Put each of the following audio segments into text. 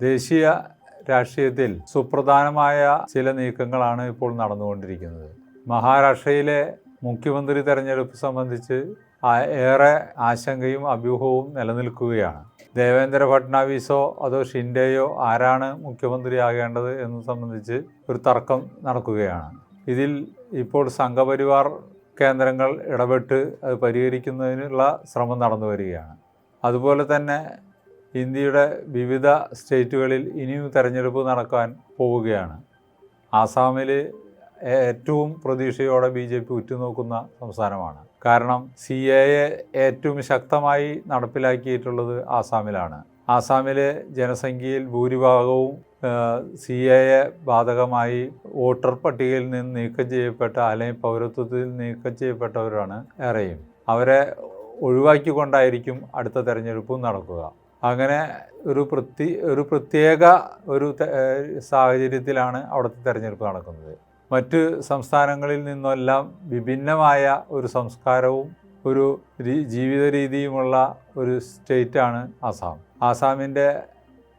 ദേശീയ രാഷ്ട്രീയത്തിൽ സുപ്രധാനമായ ചില നീക്കങ്ങളാണ് ഇപ്പോൾ നടന്നുകൊണ്ടിരിക്കുന്നത്. മഹാരാഷ്ട്രയിലെ മുഖ്യമന്ത്രി തെരഞ്ഞെടുപ്പ് സംബന്ധിച്ച് ഏറെ ആശങ്കയും അഭ്യൂഹവും നിലനിൽക്കുകയാണ്. ദേവേന്ദ്ര ഫട്നാവിസോ അതോ ഷിൻഡെയോ ആരാണ് മുഖ്യമന്ത്രിയാകേണ്ടത് എന്ന് സംബന്ധിച്ച് ഒരു തർക്കം നടക്കുകയാണ്. ഇതിൽ ഇപ്പോൾ സംഘപരിവാർ കേന്ദ്രങ്ങൾ ഇടപെട്ട് അത് പരിഹരിക്കുന്നതിനുള്ള ശ്രമം നടന്നു വരികയാണ് അതുപോലെ തന്നെ ഇന്ത്യയുടെ വിവിധ സ്റ്റേറ്റുകളിൽ ഇനിയും തെരഞ്ഞെടുപ്പ് നടക്കാൻ പോവുകയാണ്. ആസാമിൽ ഏറ്റവും പ്രതീക്ഷയോടെ ബി ജെ പി ഉറ്റുനോക്കുന്ന സംസ്ഥാനമാണ്. കാരണം സി എ ഏറ്റവും ശക്തമായി നടപ്പിലാക്കിയിട്ടുള്ളത് ആസാമിലാണ്. ആസാമിലെ ജനസംഖ്യയിൽ ഭൂരിഭാഗവും സി എ ബാധകമായി വോട്ടർ പട്ടികയിൽ നിന്ന് നീക്കം ചെയ്യപ്പെട്ട അല്ലെങ്കിൽ പൗരത്വത്തിൽ നീക്കം ചെയ്യപ്പെട്ടവരാണ് ഏറെയും അവരെ ഒഴിവാക്കിക്കൊണ്ടായിരിക്കും അടുത്ത തെരഞ്ഞെടുപ്പും നടക്കുക. അങ്ങനെ ഒരു പ്രത്യേ ഒരു പ്രത്യേക ഒരു സാഹചര്യത്തിലാണ് അവിടുത്തെ തെരഞ്ഞെടുപ്പ് നടക്കുന്നത്. മറ്റ് സംസ്ഥാനങ്ങളിൽ നിന്നെല്ലാം വിഭിന്നമായ ഒരു സംസ്കാരവും ഒരു ജീവിത രീതിയുമുള്ള ഒരു സ്റ്റേറ്റാണ് ആസാം. ആസാമിന്റെ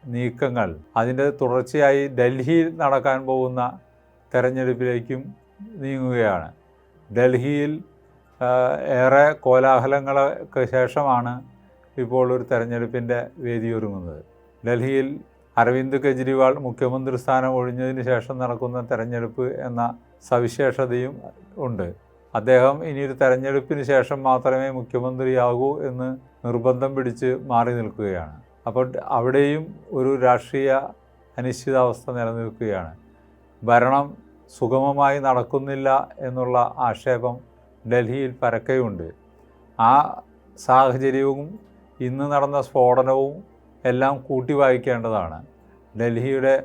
നീക്കങ്ങൾ അതിന്റെ തുടർച്ചയായി ഡൽഹിയിൽ നടക്കാൻ പോകുന്ന തെരഞ്ഞെടുപ്പിലേക്കും നീങ്ങുകയാണ്. ഡൽഹിയിൽ ഏറെ കോലാഹലങ്ങൾക്ക് ശേഷമാണ് ഇപ്പോൾ ഒരു തെരഞ്ഞെടുപ്പിന്റെ വേദിയൊരുങ്ങുന്നത് ഡൽഹിയിൽ അരവിന്ദ് കെജ്രിവാൾ മുഖ്യമന്ത്രി സ്ഥാനം ഒഴിഞ്ഞതിന് ശേഷം നടക്കുന്ന തെരഞ്ഞെടുപ്പ് എന്ന സവിശേഷതയും ഉണ്ട്. അദ്ദേഹം ഇനിയൊരു തെരഞ്ഞെടുപ്പിന് ശേഷം മാത്രമേ മുഖ്യമന്ത്രിയാകൂ എന്ന് നിർബന്ധം പിടിച്ച് മാറി നിൽക്കുകയാണ്. അപ്പോൾ അവിടെയും ഒരു രാഷ്ട്രീയ അനിശ്ചിതാവസ്ഥ നിലനിൽക്കുകയാണ്. ഭരണം സുഗമമായി നടക്കുന്നില്ല എന്നുള്ള ആക്ഷേപം ഡൽഹിയിൽ പരക്കെയുണ്ട് ആ സാഹചര്യവും ഇന്ന് നടന്ന സ്ഫോടനവും എല്ലാം കൂട്ടി വായിക്കേണ്ടതാണ്. ഡൽഹിയുടെ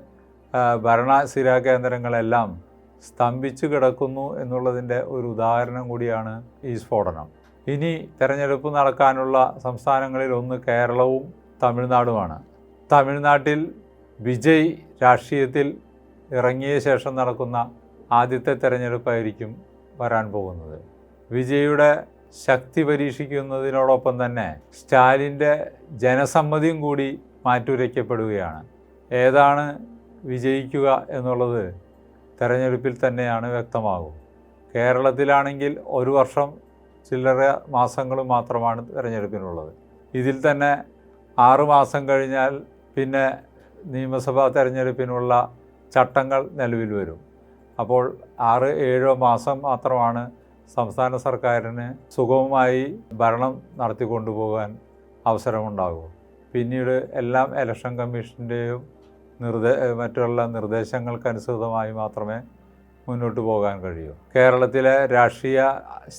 ഭരണസിര കേന്ദ്രങ്ങളെല്ലാം സ്തംഭിച്ചു കിടക്കുന്നു എന്നുള്ളതിന്റെ ഒരു ഉദാഹരണം കൂടിയാണ് ഈ സ്ഫോടനം. ഇനി തെരഞ്ഞെടുപ്പ് നടക്കാനുള്ള സംസ്ഥാനങ്ങളിൽ ഒന്ന് കേരളവും തമിഴ്നാടുമാണ്. തമിഴ്നാട്ടിൽ വിജയ് രാഷ്ട്രീയത്തിൽ ഇറങ്ങിയ ശേഷം നടക്കുന്ന ആദ്യത്തെ തെരഞ്ഞെടുപ്പായിരിക്കും വരാൻ പോകുന്നത്. വിജയുടെ ശക്തി പരീക്ഷിക്കുന്നതിനോടൊപ്പം തന്നെ സ്റ്റാലിന്റെ ജനസമ്മതിയും കൂടി മാറ്റുരയ്ക്കപ്പെടുകയാണ്. ഏതാണ് വിജയിക്കുക എന്നുള്ളത് തെരഞ്ഞെടുപ്പിൽ തന്നെയാണ് വ്യക്തമാകും. കേരളത്തിലാണെങ്കിൽ ഒരു വർഷം ചില്ലറ മാസങ്ങൾ മാത്രമാണ് തെരഞ്ഞെടുപ്പിനുള്ളത്. ഇതിൽ തന്നെ ആറ് മാസം കഴിഞ്ഞാൽ പിന്നെ നിയമസഭാ തെരഞ്ഞെടുപ്പിനുള്ള ചട്ടങ്ങൾ നിലവിൽ വരും. അപ്പോൾ ആറ് ഏഴോ മാസം മാത്രമാണ് സംസ്ഥാന സർക്കാരിന് സുഗമമായി ഭരണം നടത്തിക്കൊണ്ടുപോകാൻ അവസരമുണ്ടാകും. പിന്നീട് എല്ലാം ഇലക്ഷൻ കമ്മീഷന്റെയും നിർദ്ദേ മറ്റുള്ള നിർദ്ദേശങ്ങൾക്കനുസൃതമായി മാത്രമേ മുന്നോട്ട് പോകാൻ കഴിയൂ. കേരളത്തിലെ രാഷ്ട്രീയ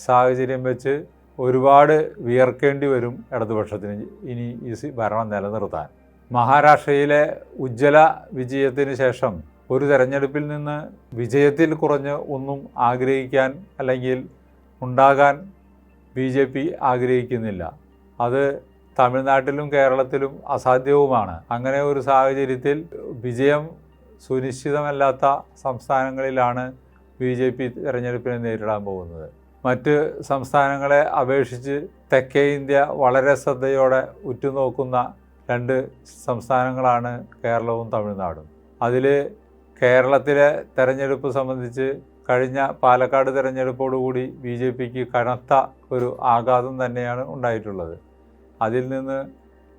സാഹചര്യം വെച്ച് ഒരുപാട് വിയർക്കേണ്ടി വരും ഇടതുപക്ഷത്തിന് ഇനി ഈ ഭരണം നിലനിർത്താൻ. മഹാരാഷ്ട്രയിലെ ഉജ്ജ്വല വിജയത്തിന് ശേഷം ഒരു തെരഞ്ഞെടുപ്പിൽ നിന്ന് വിജയത്തിൽ കുറഞ്ഞ് ഒന്നും ആഗ്രഹിക്കാൻ അല്ലെങ്കിൽ ഉണ്ടാകാൻ ബി ജെ പി ആഗ്രഹിക്കുന്നില്ല. അത് തമിഴ്നാട്ടിലും കേരളത്തിലും അസാധ്യവുമാണ്. അങ്ങനെ ഒരു സാഹചര്യത്തിൽ വിജയം സുനിശ്ചിതമല്ലാത്ത സംസ്ഥാനങ്ങളിലാണ് ബി ജെ പി തെരഞ്ഞെടുപ്പിനെ നേരിടാൻ പോകുന്നത്. മറ്റ് സംസ്ഥാനങ്ങളെ അപേക്ഷിച്ച് തെക്കേ ഇന്ത്യ വളരെ ശ്രദ്ധയോടെ ഉറ്റുനോക്കുന്ന രണ്ട് സംസ്ഥാനങ്ങളാണ് കേരളവും തമിഴ്നാടും. അതിൽ കേരളത്തിലെ തെരഞ്ഞെടുപ്പ് സംബന്ധിച്ച് കഴിഞ്ഞ പാലക്കാട് തെരഞ്ഞെടുപ്പോടുകൂടി ബി ജെ പിക്ക് കനത്ത ഒരു ആഘാതം തന്നെയാണ് ഉണ്ടായിട്ടുള്ളത്. അതിൽ നിന്ന്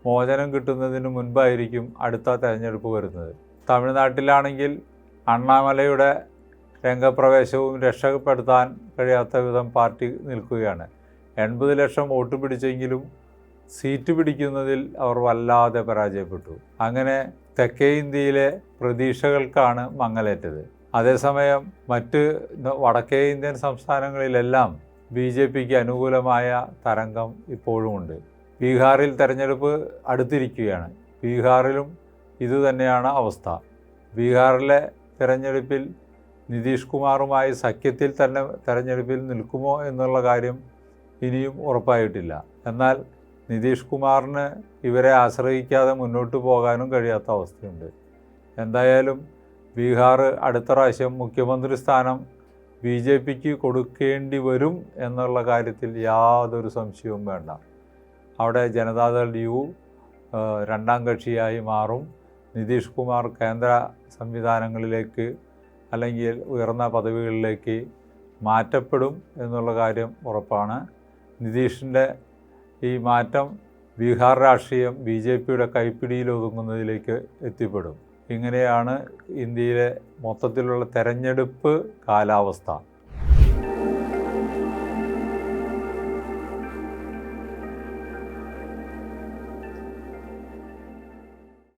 മോചനം കിട്ടുന്നതിന് മുൻപായിരിക്കും അടുത്ത തെരഞ്ഞെടുപ്പ് വരുന്നത്. തമിഴ്നാട്ടിലാണെങ്കിൽ അണ്ണാമലയുടെ രംഗപ്രവേശവും രക്ഷപ്പെടുത്താൻ കഴിയാത്ത വിധം പാർട്ടി നിൽക്കുകയാണ്. എൺപത് ലക്ഷം വോട്ട് പിടിച്ചെങ്കിലും സീറ്റ് പിടിക്കുന്നതിൽ അവർ വല്ലാതെ പരാജയപ്പെട്ടു. അങ്ങനെ തെക്കേ ഇന്ത്യയിലെ പ്രതീക്ഷകൾക്കാണ് മങ്ങലേറ്റത്. അതേസമയം മറ്റ് വടക്കേ ഇന്ത്യൻ സംസ്ഥാനങ്ങളിലെല്ലാം ബി ജെ പിക്ക് അനുകൂലമായ തരംഗം ഇപ്പോഴുമുണ്ട്. ബീഹാറിൽ തെരഞ്ഞെടുപ്പ് അടുത്തിരിക്കുകയാണ്. ബീഹാറിലും ഇതുതന്നെയാണ് അവസ്ഥ. ബീഹാറിലെ തിരഞ്ഞെടുപ്പിൽ നിതീഷ് കുമാറുമായി സഖ്യത്തിൽ തന്നെ തെരഞ്ഞെടുപ്പിൽ നിൽക്കുമോ എന്നുള്ള കാര്യം ഇനിയും ഉറപ്പായിട്ടില്ല. എന്നാൽ നിതീഷ് കുമാറിന് ഇവരെ ആശ്രയിക്കാതെ മുന്നോട്ട് പോകാനും കഴിയാത്ത അവസ്ഥയുണ്ട്. എന്തായാലും ബീഹാർ അടുത്ത പ്രാവശ്യം മുഖ്യമന്ത്രി സ്ഥാനം ബി ജെ പിക്ക് കൊടുക്കേണ്ടി വരും എന്നുള്ള കാര്യത്തിൽ യാതൊരു സംശയവും വേണ്ട. അവിടെ ജനതാദൾ യു രണ്ടാം കക്ഷിയായി മാറും. നിതീഷ് കുമാർ കേന്ദ്ര സംവിധാനങ്ങളിലേക്ക് അല്ലെങ്കിൽ ഉയർന്ന പദവികളിലേക്ക് മാറ്റപ്പെടും എന്നുള്ള കാര്യം ഉറപ്പാണ്. നിതീഷിന്റെ ഈ മാറ്റം ബീഹാർ രാഷ്ട്രീയം ബി ജെ പിയുടെ കൈപ്പിടിയിൽ ഒതുങ്ങുന്നതിലേക്ക് എത്തിപ്പെടും. ഇങ്ങനെയാണ് ഇന്ത്യയിലെ മൊത്തത്തിലുള്ള തെരഞ്ഞെടുപ്പ് കാലാവസ്ഥ.